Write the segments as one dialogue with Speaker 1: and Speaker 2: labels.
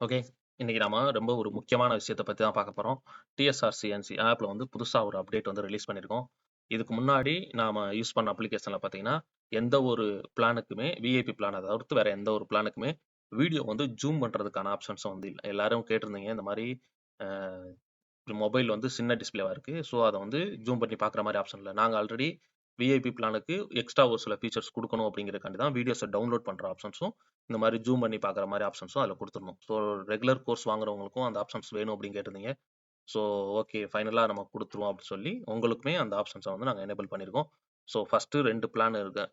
Speaker 1: Okay. இன்னைக்கு நாம ரொம்ப ஒரு முக்கியமான விஷயத்த பத்தி தான் பார்க்க போறோம். டிஎஸ்ஆர்சிஎன்சி ஆப்ல வந்து புதுசாக ஒரு அப்டேட் வந்து ரிலீஸ் பண்ணியிருக்கோம். இதுக்கு முன்னாடி நாம யூஸ் பண்ண அப்ளிகேஷன்ல பார்த்தீங்கன்னா, எந்த ஒரு பிளானுக்குமே விஐபி பிளான தவிர்த்து வேற எந்த ஒரு பிளானுக்குமே வீடியோ வந்து ஜூம் பண்றதுக்கான ஆப்ஷன்ஸும் வந்து இல்லை எல்லாரும் கேட்டிருந்தீங்க இந்த மாதிரி மொபைல் வந்து சின்ன டிஸ்ப்ளேவா இருக்கு. ஸோ அதை வந்து ஜூம் பண்ணி பார்க்குற மாதிரி ஆப்ஷன் இல்லை நாங்கள் ஆல்ரெடி விஐபி பிளானுக்கு எக்ஸ்ட்ரா ஒரு சில ஃபீச்சர்ஸ் கொடுக்கணும் அப்படிங்கிறதுக்காண்டி தான் வீடியோஸை டவுன்லோட் பண்ணுற ஆப்ஷன்ஸும், இந்த மாதிரி ஜூம் பண்ணி பார்க்குற மாதிரி ஆப்ஷன்ஸும் அதில் கொடுத்துடணும் ஸோ ரெகுலர் கோர்ஸ் வாங்குறவங்களுக்கும் அந்த ஆப்ஷன்ஸ் வேணும் அப்படின்னு கேட்டிருந்தீங்க. ஸோ ஓகே ஃபைனலாக நம்ம கொடுத்துருவோம் அப்படின்னு சொல்லி உங்களுக்குமே அந்த ஆப்ஷன்ஸை வந்து நாங்கள் எனேபிள் பண்ணியிருக்கோம். ஸோ ஃபர்ஸ்ட்டு 2 பிளான் இருக்கு.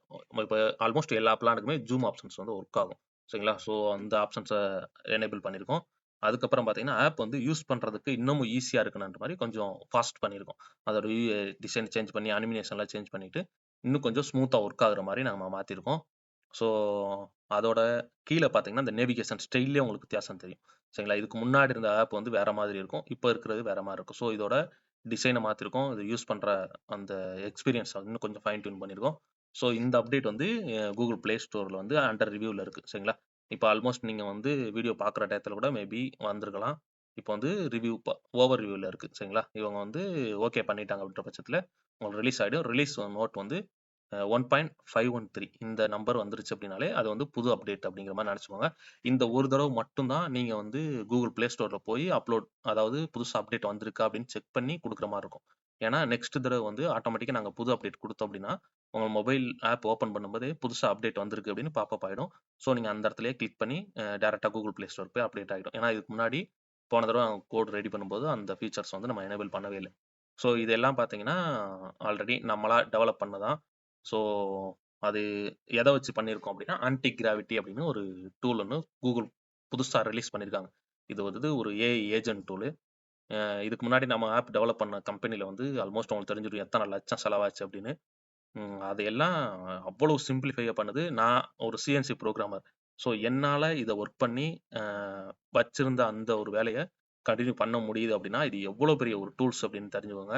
Speaker 1: இப்போ ஆல்மோஸ்ட் எல்லா பிளானுக்குமே ஜூம் ஆப்ஷன்ஸ் வந்து ஒர்க் ஆகும். சரிங்களா? ஸோ அந்த ஆப்ஷன்ஸை எனேபிள் பண்ணியிருக்கோம். அதுக்கப்புறம் பார்த்தீங்கன்னா, ஆப் வந்து யூஸ் பண்ணுறதுக்கு இன்னமும் ஈஸியாக இருக்கணுன்ற மாதிரி கொஞ்சம் ஃபாஸ்ட் பண்ணியிருக்கோம். அதோட டிசைன் சேஞ்ச் பண்ணி, அனிமினேஷன்லாம் சேஞ்ச் பண்ணிவிட்டு இன்னும் கொஞ்சம் ஸ்மூத்தாக ஒர்க் ஆகுற மாதிரி நம்ம மாற்றிருக்கோம் ஸோ அதோட கீழே பார்த்தீங்கன்னா, இந்த நேவிகேஷன் ஸ்டைல்லே உங்களுக்கு வித்தியாசம் தெரியும். சரிங்களா? இதுக்கு முன்னாடி இருந்த ஆப் வந்து வேற மாதிரி இருக்கும். இப்போ இருக்கிறது வேற மாதிரி இருக்கும். ஸோ இதோட டிசைனை மாற்றிருக்கோம் இது யூஸ் பண்ணுற அந்த எக்ஸ்பீரியன்ஸ் இன்னும் கொஞ்சம் ஃபைன் டியூன் பண்ணியிருக்கோம். ஸோ இந்த அப்டேட் வந்து கூகுள் ப்ளே ஸ்டோரில் வந்து அண்டர் ரிவ்யூவில் இருக்குது சரிங்களா? இப்போ ஆல்மோஸ்ட் நீங்கள் வந்து வீடியோ பார்க்குற டயத்தில் கூட மேபி வந்திருக்கலாம். இப்போ வந்து ரிவ்யூ ஓவர் ரிவ்யூவில் இருக்குது சரிங்களா? இவங்க வந்து ஓகே பண்ணிட்டாங்க அப்படின்ற பட்சத்தில் உங்களுக்கு ரிலீஸ் ஆகிடும் ரிலீஸ் நோட் வந்து one point five one three இந்த நம்பர் வந்துருச்சு அப்படின்னாலே, அது வந்து புது அப்டேட் அப்படிங்கிற மாதிரி நினச்சிக்கோங்க இந்த ஒரு தடவை மட்டும்தான் நீங்கள் வந்து கூகுள் ப்ளே ஸ்டோரில் போய் அப்லோட் அதாவது புதுசாக அப்டேட் வந்திருக்கா அப்படின்னு செக் பண்ணி கொடுக்குற மாதிரி இருக்கும். ஏன்னா நெக்ஸ்ட் தடவை வந்து ஆட்டோமேட்டிக்காக நாங்கள் புது அப்டேட் கொடுத்தோம் அப்படின்னா, உங்கள் மொபைல் ஆப் ஓப்பன் பண்ணும்போதே புதுசாக அப்டேட் வந்திருக்கு அப்படின்னு பாப்பப் ஆயிடும். ஸோ நீங்கள் அந்த இடத்துலயே கிளிக் பண்ணி டேரெக்டாக கூகுள் ப்ளே ஸ்டோர் போய் அப்டேட் ஆகிடும் ஏன்னா இதுக்கு முன்னாடி போன தடவை கோட் ரெடி பண்ணும்போது அந்த ஃபீச்சர்ஸ் வந்து நம்ம எனேபிள் பண்ணவே இல்லை ஸோ இதெல்லாம் பார்த்தீங்கன்னா, ஆல்ரெடி நம்மளா டெவலப் பண்ணதான். ஸோ அது எதை வச்சு பண்ணியிருக்கோம் அப்படின்னா, ஆன்டி கிராவிட்டி அப்படின்னு ஒரு டூல் ஒன்று கூகுள் புதுசாக ரிலீஸ் பண்ணியிருக்காங்க. இது வந்து ஒரு ஏஐ ஏஜென்ட் டூலு. இதுக்கு முன்னாடி நம்ம ஆப் டெவலப் பண்ண கம்பெனியில் வந்து ஆல்மோஸ்ட் உங்களுக்கு தெரிஞ்சிடும் எத்தனை லட்சம் செலவாச்சு அப்படின்னு. அதையெல்லாம் அவ்வளோ சிம்பிளிஃபையாக பண்ணுது. நான் ஒரு சிஎன்சி ப்ரோக்ராமர் ஸோ என்னால் இதை ஒர்க் பண்ணி வச்சிருந்த அந்த ஒரு வேலையை கண்டினியூ பண்ண முடியுது அப்படின்னா, இது எவ்வளோ பெரிய ஒரு டூல்ஸ் அப்படின்னு தெரிஞ்சுக்கோங்க.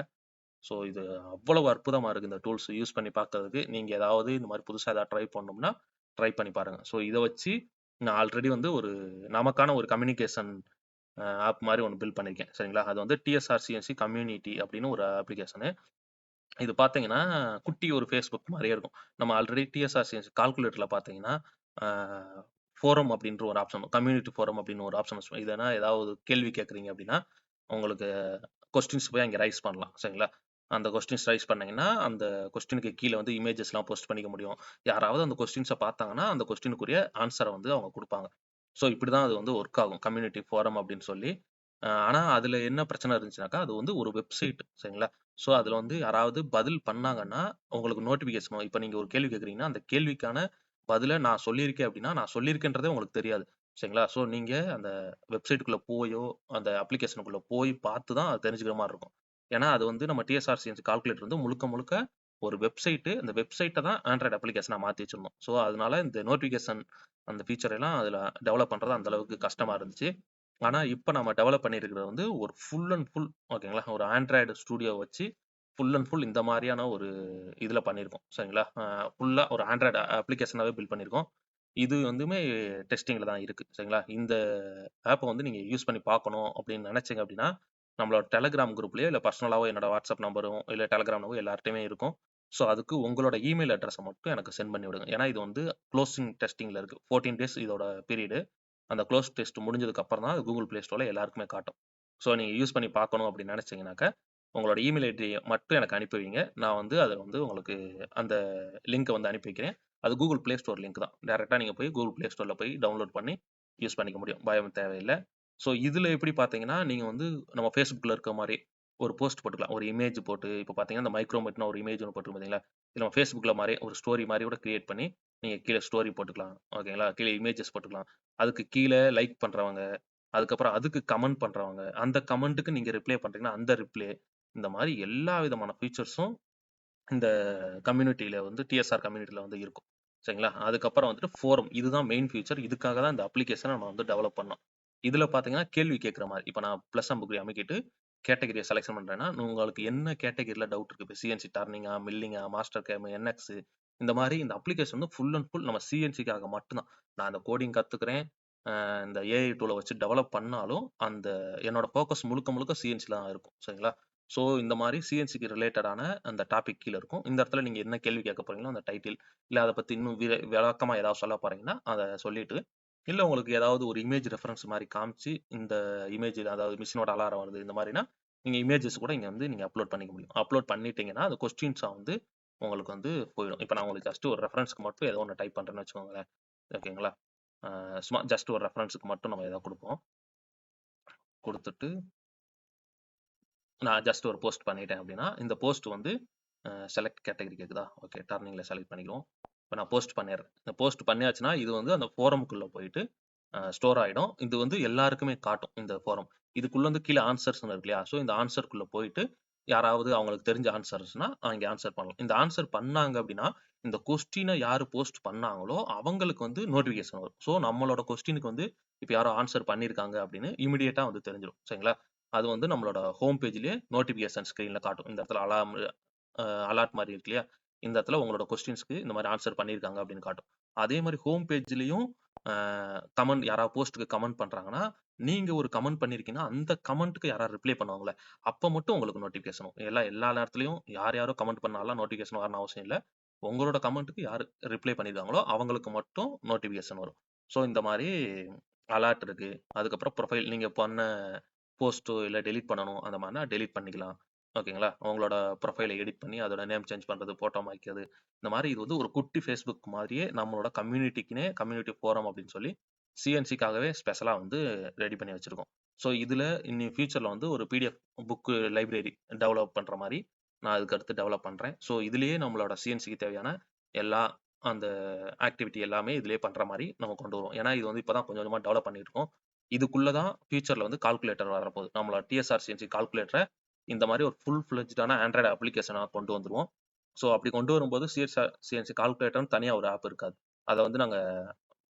Speaker 1: ஸோ இது அவ்வளவு அற்புதமாக இருக்குது இந்த டூல்ஸ் யூஸ் பண்ணி பார்க்கறதுக்கு. நீங்கள் ஏதாவது இந்த மாதிரி புதுசாக ஏதாவது ட்ரை பண்ணணும்னா, ட்ரை பண்ணி பாருங்கள் ஸோ இதை வச்சு நான் ஆல்ரெடி வந்து ஒரு நமக்கான ஒரு கம்யூனிகேஷன் ஆப் மாதிரி ஒன்று பில்ட் பண்ணியிருக்கேன். சரிங்களா? அது வந்து டிஎஸ்ஆர்சிஎன்சி கம்யூனிட்டி அப்படின்னு ஒரு அப்ளிகேஷனு. இது பார்த்தீங்கன்னா, குட்டி ஒரு ஃபேஸ்புக் மாதிரியே இருக்கும். நம்ம ஆல்ரெடி டிஎஸ்ஆர்சிஎன்சி கால்குலேட்டரில் பார்த்தீங்கன்னா, ஃபோரம் அப்படின்ற ஒரு ஆப்ஷன் கம்யூனிட்டி ஃபோரம் அப்படின்னு ஒரு ஆப்ஷன் வச்சிருப்போம். இதனா ஏதாவது கேள்வி கேட்குறீங்க அப்படின்னா, உங்களுக்கு கொஸ்டின்ஸ் போய் அங்கே ரைஸ் பண்ணலாம். சரிங்களா? அந்த கொஸ்டின்ஸ் ரைஸ் பண்ணிங்கன்னா அந்த கொஸ்டினுக்கு கீழே வந்து இமேஜஸ்லாம் போஸ்ட் பண்ணிக்க முடியும். யாராவது அந்த கொஸ்டின்ஸை பார்த்தாங்கன்னா, அந்த கொஸ்டினுக்குரிய ஆன்சரை வந்து அவங்க கொடுப்பாங்க ஸோ இப்படி தான் அது வந்து ஒர்க் ஆகும். கம்யூனிட்டி ஃபோரம் அப்படின்னு சொல்லி. ஆனால் அதில் என்ன பிரச்சனை இருந்துச்சுனாக்கா, அது வந்து ஒரு வெப்சைட் சரிங்களா? ஸோ அதில் வந்து யாராவது பதில் பண்ணாங்கன்னா, உங்களுக்கு நோட்டிஃபிகேஷன் இப்போ நீங்கள் ஒரு கேள்வி கேட்குறீங்கன்னா, அந்த கேள்விக்கான பதிலை நான் சொல்லியிருக்கேன் அப்படின்னா, நான் சொல்லியிருக்கேன்றதே உங்களுக்கு தெரியாது. சரிங்களா? ஸோ நீங்கள் அந்த வெப்சைட்டுக்குள்ளே போயோ, அந்த அப்ளிகேஷனுக்குள்ளே போய் பார்த்து தான் அது தெரிஞ்சுக்கிற மாதிரி இருக்கும். ஏன்னா அது வந்து நம்ம டிஎஸ்ஆர்சிஎன்சி கால்குலேட்டர் வந்து முழுக்க முழுக்க ஒரு வெப்சைட்டு. அந்த வெப்சைட்டை தான் ஆண்ட்ராய்டு அப்ளிகேஷனாக மாற்றி வச்சிருந்தோம். ஸோ அதனால இந்த நோட்டிஃபிகேஷன் அந்த ஃபீச்சர் எல்லாம் அதில் டெவலப் பண்ணுறது அந்த அளவுக்கு கஷ்டமாக இருந்துச்சு. ஆனால் இப்போ நம்ம டெவலப் பண்ணியிருக்கிறது வந்து ஒரு ஃபுல் அண்ட் ஃபுல் ஓகேங்களா? ஒரு ஆண்ட்ராய்டு ஸ்டூடியோ வச்சு ஃபுல் அண்ட் ஃபுல் இந்த மாதிரியான ஒரு இதில் பண்ணியிருக்கோம். சரிங்களா? ஃபுல்லாக ஒரு ஆண்ட்ராய்டு அப்ளிகேஷனாகவே பில்ட் பண்ணியிருக்கோம். இது வந்துமே டெஸ்டிங்கில் தான் இருக்குது சரிங்களா? இந்த ஆப்பை வந்து நீங்கள் யூஸ் பண்ணி பார்க்கணும் அப்படின்னு நினச்சிங்க அப்படின்னா, நம்மளோட டெலகிராம் குரூப்லேயோ இல்லை பர்சனலாகவோ என்னோட வாட்ஸ்அப் நம்பரும், இல்லை டெலகிராம் நம்பரும் இருக்கும். ஸோ அதுக்கு உங்களோட இமெயில் அட்ரஸை மட்டும் எனக்கு சென்ட் பண்ணி விடுங்க. ஏன்னா இது வந்து க்ளோசிங் டெஸ்டிங்கில் இருக்குது ஃபோர்டீன் டேஸ் இதோட பீரியடு. அந்த க்ளோஸ் டெஸ்ட் முடிஞ்சதுக்கு அப்புறம் தான் கூகுள் ப்ளே ஸ்டோரில் எல்லாருக்குமே காட்டும். ஸோ நீங்கள் யூஸ் பண்ணி பார்க்கணும் அப்படின்னு நெனச்சீங்கனாக்க, உங்களோட இமெயில் ஐடியை மட்டும் எனக்கு அனுப்பி வைங்க. நான் வந்து அதில் வந்து உங்களுக்கு அந்த லிங்க்கை வந்து அனுப்பி வைக்கிறேன். அது கூகுள் ப்ளே ஸ்டோர் லிங்க் தான். டேரெக்டாக நீங்கள் போய் கூகுள் ப்ளே ஸ்டோரில் போய் டவுன்லோட் பண்ணி யூஸ் பண்ணிக்க முடியும். பயம் தேவையில்லை ஸோ இதுல எப்படி பார்த்தீங்கன்னா, நீங்க வந்து நம்ம Facebookல இருக்க மாரி ஒரு போஸ்ட் போட்டுக்கலாம். ஒரு இமேஜ் போட்டு இப்ப பார்த்தீங்கன்னா, இந்த மைக்ரோமெட்னு ஒரு இமேஜ் ஒண்ணு போட்டிருக்கும் பார்த்தீங்களா? இது நம்ம Facebookல மாரியே ஒரு ஸ்டோரி மாரி கூட கிரியேட் பண்ணி, நீங்க கீழ ஸ்டோரி போட்டுக்கலாம். ஓகேங்களா? கீழ இமேஜஸ் போட்டுக்கலாம். அதுக்கு கீழ லைக் பண்றவங்க, அதுக்கப்புறம் அதுக்கு கமெண்ட் பண்றவங்க, அந்த கமெண்ட்டுக்கு நீங்க ரிப்ளை பண்றீங்கன்னா, அந்த ரிப்ளை இந்த மாரி எல்லா விதமான ஃபீச்சர்ஸும் இந்த கம்யூனிட்டில வந்து டிஎஸ்ஆர் கம்யூனிட்டில வந்து இருக்கும். சரிங்களா? அதுக்கப்புறம் வந்துட்டு ஃபோரம். இதுதான் மெயின் ஃபியூச்சர். இதுக்காக தான் இந்த அப்ளிகேஷன நம்ம வந்து டெவலப் பண்ணோம். இதுல பார்த்தீங்கன்னா, கேள்வி கேட்குற மாதிரி இப்போ நான் பிளஸ் அம்புக்குறி அமைக்கிட்டு கேட்டகரியை செலக்ஷன் பண்றேன்னா, உங்களுக்கு என்ன கேட்டகரில டவுட் இருக்கு. இப்போ சிஎன்சி டர்னிங்கா, மில்லிங்கா, மாஸ்டர் கேம், என்எக்ஸ் இந்த மாதிரி இந்த அப்ளிகேஷன் வந்து ஃபுல் அண்ட் ஃபுல் நம்ம சிஎன்சிக்காக மட்டும்தான். நான் அந்த கோடிங் கத்துக்கிறேன். இந்த ஏஐ டூலை வச்சு டெவலப் பண்ணாலும் அந்த என்னோட ஃபோக்கஸ் முழுக்க முழுக்க சிஎன்சில தான் இருக்கும். சரிங்களா? ஸோ இந்த மாதிரி சிஎன்சிக்கு ரிலேட்டடான அந்த டாபிக் கீழே இருக்கும். இந்த இடத்துல நீங்கள் என்ன கேள்வி கேட்க போறீங்களோ அந்த டைட்டில் இல்லை அதை பற்றி இன்னும் விளக்கமாக ஏதாவது சொல்ல போறீங்கன்னா அதை சொல்லிட்டு இல்லை உங்களுக்கு ஏதாவது ஒரு இமேஜ் ரெஃபரன்ஸ் மாதிரி காமிச்சு இந்த இமேஜ் அதாவது மிஷினோட அலாரம் வருது இந்த மாதிரினா நீங்கள் இமேஜஸ் கூட இங்கே வந்து நீங்கள் அப்லோட் பண்ணிக்க முடியும். அப்லோட் பண்ணிட்டீங்கன்னா அது கொஸ்டின்ஸாக வந்து உங்களுக்கு வந்து போயிடும். இப்போ நான் உங்களுக்கு ஜஸ்ட் ஒரு ரெஃபரன்ஸ்க்கு மட்டும் ஏதோ ஒன்று டைப் பண்ணுறேன்னு வச்சுக்கோங்களேன். ஓகேங்களா? சும்மா ஜஸ்ட் ஒரு ரெஃபரன்ஸுக்கு மட்டும் நம்ம ஏதோ கொடுப்போம். கொடுத்துட்டு நான் ஜஸ்ட் ஒரு போஸ்ட் பண்ணிட்டேன் அப்படின்னா இந்த போஸ்ட் வந்து செலக்ட் கேட்டகரி கேட்குதா ஓகே டர்னிங்கில் செலக்ட் பண்ணிக்கிறோம். இப்போ நான் போஸ்ட் பண்ணிடுறேன் இந்த போஸ்ட் பண்ணியாச்சுன்னா இது வந்து அந்த ஃபோரமுக்குள்ளே போயிட்டு ஸ்டோர் ஆகிடும் இது வந்து எல்லாருக்குமே காட்டும் இந்த ஃபோரம். இதுக்குள்ள வந்து கீழே ஆன்சர்ஸ்னு இருக்கு இல்லையா? ஸோ இந்த ஆன்சருக்குள்ளே போயிட்டு யாராவது அவங்களுக்கு தெரிஞ்ச ஆன்சர்ஸ்னா அங்கே ஆன்சர் பண்ணலாம். இந்த ஆன்சர் பண்ணாங்க அப்படின்னா இந்த கொஸ்டினை யார் போஸ்ட் பண்ணாங்களோ அவங்களுக்கு வந்து நோட்டிஃபிகேஷன் வரும். ஸோ நம்மளோட கொஸ்டினுக்கு வந்து இப்போ யாரோ ஆன்சர் பண்ணியிருக்காங்க அப்படின்னு இமிடியேட்டாக வந்து தெரிஞ்சிடும் சரிங்களா? அது வந்து நம்மளோட ஹோம் பேஜ்லேயே நோட்டிஃபிகேஷன் ஸ்க்ரீனில் காட்டும். இந்த இடத்துல அலாம் அலாட் மாதிரி இருக்கு இல்லையா? இந்த இடத்துல உங்களோட கொஸ்டின்ஸ்க்கு இந்த மாதிரி ஆன்சர் பண்ணியிருக்காங்க அப்படின்னு காட்டும். அதே மாதிரி ஹோம் பேஜ்லேயும் கமெண்ட் யாராவது போஸ்ட்டுக்கு கமெண்ட் பண்ணுறாங்கன்னா நீங்கள் ஒரு கமெண்ட் பண்ணியிருக்கீங்கன்னா அந்த கமெண்ட்டுக்கு யாராவது ரிப்ளை பண்ணுவாங்களே அப்போ மட்டும் உங்களுக்கு நோட்டிஃபிகேஷன் எல்லா எல்லா நேரத்துலையும் யார் யாரோ கமெண்ட் பண்ணாலும் நோட்டிஃபிகேஷன் வரணும் அவசியம் இல்லை. உங்களோட கமெண்ட்டுக்கு யார் ரிப்ளை பண்ணியிருக்காங்களோ அவங்களுக்கு மட்டும் நோட்டிஃபிகேஷன் வரும். ஸோ இந்த மாதிரி அலர்ட் இருக்கு. அதுக்கப்புறம் ப்ரொஃபைல் நீங்கள் பண்ண போஸ்ட்டோ இல்லை டெலிட் பண்ணணும் அந்த மாதிரினா டெலிட் பண்ணிக்கலாம். ஓகேங்களா? உங்களோட ப்ரொஃபைலை எடிட் பண்ணி அதோட நேம் சேஞ்ச் பண்ணுறது ஃபோட்டோ மாய்க்கிறது இந்த மாதிரி இது வந்து ஒரு குட்டி ஃபேஸ்புக் மாதிரியே நம்மளோட கம்யூனிட்டிக்குனே கம்யூனிட்டி ஃபோரம் அப்படின்னு சொல்லி சிஎன்சிக்காகவே ஸ்பெஷலாக வந்து ரெடி பண்ணி வச்சுருக்கோம். ஸோ இதில் இனி ஃபியூச்சரில் வந்து ஒரு பிடிஎஃப் புக்கு லைப்ரரி டெவலப் பண்ணுற மாதிரி நான் அதுக்கு அடுத்து டெவலப் பண்ணுறேன் ஸோ இதுலேயே நம்மளோட சிஎன்சிக்கு தேவையான எல்லா அந்த ஆக்டிவிட்டி எல்லாமே இதுலேயே பண்ணுற மாதிரி நம்ம கொண்டு வருவோம். ஏன்னா இது வந்து இப்போ தான் கொஞ்சம் கொஞ்சமாக டெவலப் பண்ணிட்டு இருக்கோம். இதுக்குள்ளே தான் ஃபியூச்சரில் வந்து கால்குலேட்டர் வரப்போகுது நம்மளோட டிஎஸ்ஆர் சிஎன்சி கால்குலேட்டரை இந்த மாதிரி ஒரு ஃபுல் ஃப்ளெஜ்டான ஆண்ட்ராய்டு அப்ளிகேஷனாக கொண்டு வந்துருவோம். ஸோ அப்படி கொண்டு வரும்போது சிஎஸ்ஆர் சிஎன்சி கால்குலேட்டர்னு தனியாக ஒரு ஆப் இருக்காது. அதை வந்து நாங்கள்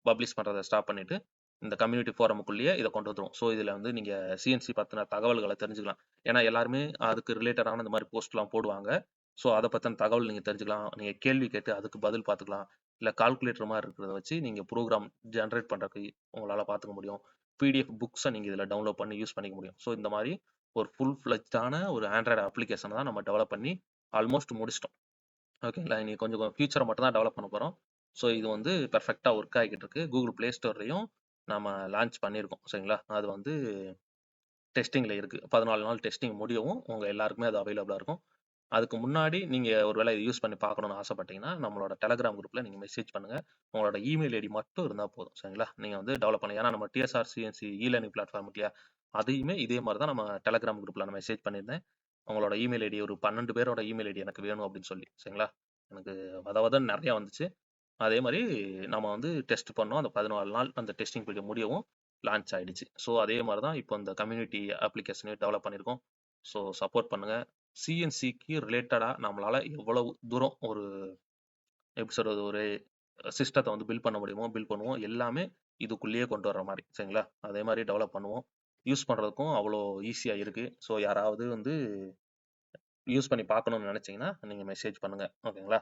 Speaker 1: பப்ளிஷ் பண்ணுறதை ஸ்டாப் பண்ணிவிட்டு இந்த கம்யூனிட்டி ஃபோரமுக்குள்ளேயே இதை கொண்டு வந்துடும் ஸோ இதில் வந்து நீங்கள் சிஎன்சி பற்றின தகவல்களை தெரிஞ்சுக்கலாம். ஏன்னா எல்லாருமே அதுக்கு ரிலேட்டடான இந்த மாதிரி போஸ்ட்லாம் போடுவாங்க. ஸோ அதை பற்றின தகவல் நீங்கள் தெரிஞ்சுக்கலாம். நீங்கள் கேள்வி கேட்டு அதுக்கு பதில் பார்த்துக்கலாம். இல்லை கால்குலேட்டர் மாதிரி இருக்கிறத வச்சு நீங்கள் ப்ரோக்ராம் ஜென்ரேட் பண்ணுறதுக்கு உங்களால் பார்த்துக்க முடியும். பிடிஎஃப் புக்ஸை நீங்கள் இதில் டவுன்லோட் பண்ணி யூஸ் பண்ணிக்க முடியும். ஸோ இந்த மாதிரி ஒரு ஃபுல் ஃப்ளெஜ்டான ஒரு ஆண்ட்ராய்டு அப்ளிகேஷனை தான் நம்ம டெவலப் பண்ணி ஆல்மோஸ்ட் முடிச்சிட்டோம். ஓகேங்களா இனி கொஞ்சம் ஃபியூச்சரை மட்டும் தான் டெவலப் பண்ண போகிறோம் ஸோ இது வந்து பெர்ஃபெக்டாக ஒர்க் ஆகிக்கிட்டு இருக்கு. கூகுள் ப்ளே ஸ்டோர்லையும் நம்ம லான்ச் பண்ணியிருக்கோம். சரிங்களா? அது வந்து டெஸ்டிங்கில் இருக்குது பதினாலு நாள் டெஸ்டிங் முடியவும் உங்கள் எல்லாருக்குமே அது அவைலபிளாக இருக்கும். அதுக்கு முன்னாடி நீங்கள் ஒரு வேளை யூஸ் பண்ணி பார்க்கணுன்னு ஆசைப்பட்டீங்கன்னா நம்மளோட டெலகிராம் குரூப்பில் நீங்கள் மெசேஜ் பண்ணுங்கள் உங்களோட இமெயில் ஐடி மட்டும் இருந்தால் போதும். சரிங்களா? நீங்கள் வந்து டெவலப் பண்ணலாம் ஏன்னா நம்ம DSR CNC e learning platform இல்லையா? அதையுமே இதே மாதிரி தான் நம்ம டெலகிராம் குரூப்பில் நான் மெசேஜ் பண்ணியிருந்தேன். உங்களோட இமெயில் ஐடி ஒரு பன்னெண்டு பேரோட இமெயில் ஐடி எனக்கு வேணும் அப்படின்னு சொல்லி. சரிங்களா? எனக்கு வத வதன்னு நிறையா வந்துச்சு. அதே மாதிரி நம்ம வந்து டெஸ்ட் பண்ணோம். அந்த பதினாலு நாள் அந்த டெஸ்டிங் பீரியட் முடியவும் லான்ச் ஆகிடுச்சு ஸோ அதே மாதிரி தான் இப்போ இந்த கம்யூனிட்டி அப்ளிகேஷனையும் டெவலப் பண்ணியிருக்கோம். ஸோ சப்போர்ட் பண்ணுங்கள் சிஎன்சிக்கு ரிலேட்டடாக நம்மளால் எவ்வளவு தூரம் ஒரு எப்படி சொல்கிறது ஒரு சிஸ்டத்தை வந்து பில் பண்ண முடியுமோ பில் பண்ணுவோம் எல்லாமே இதுக்குள்ளேயே கொண்டு வர மாதிரி சரிங்களா? அதே மாதிரி டெவலப் பண்ணுவோம். யூஸ் பண்ணுறதுக்கும் அவ்வளோ ஈஸியாக இருக்குது ஸோ யாராவது வந்து யூஸ் பண்ணி பார்க்கணும்னு நினச்சிங்கன்னா நீங்கள் மெசேஜ் பண்ணுங்கள் ஓகேங்களா?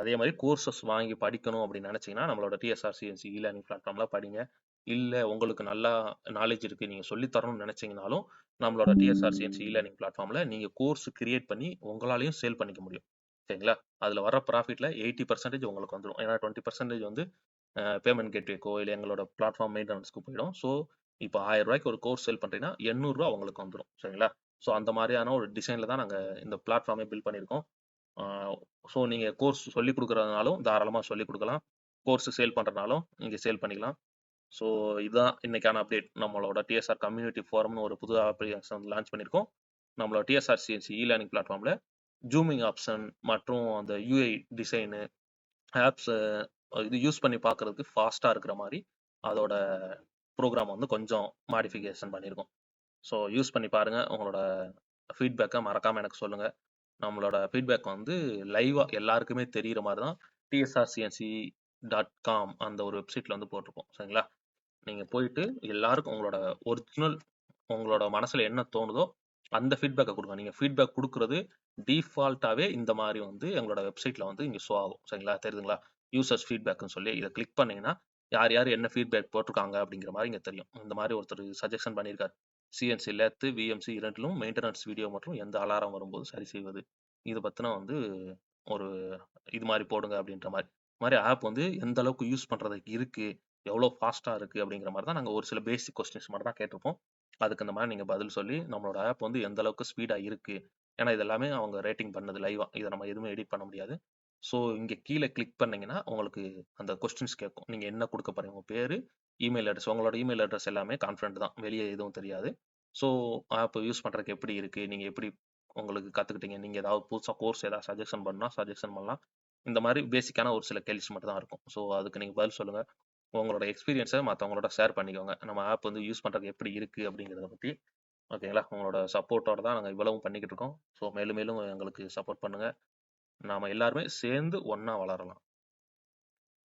Speaker 1: அதே மாதிரி கோர்சஸ் வாங்கி படிக்கணும் அப்படின்னு நினச்சிங்கன்னா நம்மளோட டிஎஸ்ஆர்சிஎன்சி இ லேர்னிங் பிளாட்ஃபார்மில் படிங்க. இல்லை உங்களுக்கு நல்லா நாலேஜ் இருக்குது நீங்கள் சொல்லித்தரணும்னு நினச்சிங்கனாலும் நம்மளோட டிஎஸ்ஆர்சிஎன்சி இ லேர்னிங் பிளாட்ஃபார்மில் நீங்கள் கோர்ஸ் கிரியேட் பண்ணி உங்களாலையும் சேல் பண்ணிக்க முடியும். சரிங்களா? அதில் வர ப்ராஃபிட்டில் எயிட்டி பர்சன்டேஜ் உங்களுக்கு வந்துடும் ஏன்னா டுவெண்ட்டி பர்சன்டேஜ் வந்து பேமெண்ட் கேட்வேக்கோ இல்லை எங்களோட பிளாட்ஃபார்ம் மெயின்டெனன்ஸ்க்கு போயிடும். ஸோ இப்போ ஆயிரம் ரூபாய்க்கு ஒரு கோர்ஸ் சேல் பண்ணுறீங்கன்னா எண்ணூறுரூவா உங்களுக்கு வந்துடும் சரிங்களா? ஸோ அந்த மாதிரியான ஒரு டிசைனில் தான் நாங்கள் இந்த பிளாட்ஃபார்மே பில்ட் பண்ணியிருக்கோம். ஸோ நீங்கள் கோர்ஸ் சொல்லி கொடுக்குறதுனாலும் தாராளமாக சொல்லி கொடுக்கலாம். கோர்ஸ் சேல் பண்ணுறதுனாலும் நீங்கள் சேல் பண்ணிக்கலாம். ஸோ இதுதான் இன்னைக்கான அப்டேட் நம்மளோட டிஎஸ்ஆர் கம்யூனிட்டி ஃபோரம்னு ஒரு புது அப்ளிகேஷன் வந்து லான்ச் பண்ணியிருக்கோம். நம்மளோட டிஎஸ்ஆர் சிஎன்சி இ லேர்னிங் பிளாட்ஃபார்மில் ஜூமிங் ஆப்ஷன் மற்றும் அந்த யூஐ டிசைனு ஆப்ஸ் இது யூஸ் பண்ணி பார்க்குறதுக்கு ஃபாஸ்ட்டாக இருக்கிற மாதிரி அதோட ப்ரோக்ராம் வந்து கொஞ்சம் மாடிஃபிகேஷன் பண்ணியிருக்கோம். ஸோ யூஸ் பண்ணி பாருங்கள் உங்களோட ஃபீட்பேக்கை மறக்காமல் எனக்கு சொல்லுங்கள் நம்மளோட ஃபீட்பேக் வந்து லைவாக எல்லாருக்குமே தெரிகிற மாதிரி தான் டிஎஸ்ஆர்சிஎன்சி டாட் காம் அந்த ஒரு வெப்சைட்டில் வந்து போட்டிருப்போம் சரிங்களா? நீங்கள் போயிட்டு எல்லாருக்கும் உங்களோட ஒரிஜினல் உங்களோட மனசில் என்ன தோணுதோ அந்த ஃபீட்பேக்கை கொடுங்க நீங்கள் ஃபீட்பேக் கொடுக்குறது டிஃபால்ட்டாகவே இந்த மாதிரி வந்து எங்களோட வெப்சைட்டில் வந்து இங்கே ஷோ ஆகும் சரிங்களா தெரியுதுங்களா யூசர்ஸ் ஃபீட்பேக்னு சொல்லி இதை கிளிக் பண்ணீங்கன்னா யார் யார் என்ன ஃபீட்பேக் போட்டிருக்காங்க அப்படிங்கிற மாதிரி இங்கே தெரியும். இந்த மாதிரி ஒருத்தர் சஜஷன் பண்ணியிருக்காரு. சிஎன்சி லெத், விஎம்சி இரண்டிலும் மெயின்டனன்ஸ் வீடியோ மற்றும் எந்த அலாரம் வரும்போது சரி செய்வது. இது பற்றின வந்து ஒரு இது மாதிரி போடுங்க அப்படின்ற மாதிரி இது ஆப் வந்து எந்த அளவுக்கு யூஸ் பண்ணுறதுக்கு இருக்குது எவ்வளோ ஃபாஸ்ட்டாக இருக்குது அப்படிங்கிற மாதிரி தான் நாங்கள் ஒரு சில பேசிக் கொஸ்டின்ஸ் மட்டும் தான் கேட்டிருப்போம். அதுக்கு இந்த மாதிரி நீங்கள் பதில் சொல்லி நம்மளோட ஆப் வந்து எந்த அளவுக்கு ஸ்பீடாக இருக்குது ஏன்னா இதெல்லாமே அவங்க ரேட்டிங் பண்ணது லைவாக இதை நம்ம எதுவுமே எடிட் பண்ண முடியாது. ஸோ இங்கே கீழே கிளிக் பண்ணிங்கன்னா உங்களுக்கு அந்த கொஸ்டின்ஸ் கேட்கும். நீங்கள் என்ன கொடுக்க போறீங்க? உங்கள் பேர் இமெயில் அட்ரஸ். உங்களோட இமெயில் அட்ரஸ் எல்லாமே கான்ஃபிடென்ட் தான். வெளியே எதுவும் தெரியாது. ஸோ ஆப் யூஸ் பண்ணுறதுக்கு எப்படி இருக்குது நீங்கள் எப்படி உங்களுக்கு கற்றுக்கிட்டீங்க நீங்கள் ஏதாவது புதுசாக கோர்ஸ் ஏதாவது சஜஷன் பண்ணால் சஜஷன் பண்ணலாம். இந்த மாதிரி பேசிக்கான ஒரு சில கேள்விஸ் மட்டும் தான் இருக்கும். ஸோ அதுக்கு நீங்கள் பதில் சொல்லுங்கள் உங்களோட எக்ஸ்பீரியன்ஸை மற்றவங்களோட ஷேர் பண்ணிக்கோங்க. நம்ம ஆப் வந்து யூஸ் பண்ணுறதுக்கு எப்படி இருக்குது அப்படிங்கிறத பற்றி ஓகேங்களா? உங்களோட சப்போர்ட்டோட தான் நாங்கள் இவ்வளவும் பண்ணிக்கிட்டு இருக்கோம். ஸோ மேலும் மேலும் எங்களுக்கு சப்போர்ட் பண்ணுங்கள் நாம் எல்லாருமே சேர்ந்து ஒன்றா வளரலாம்.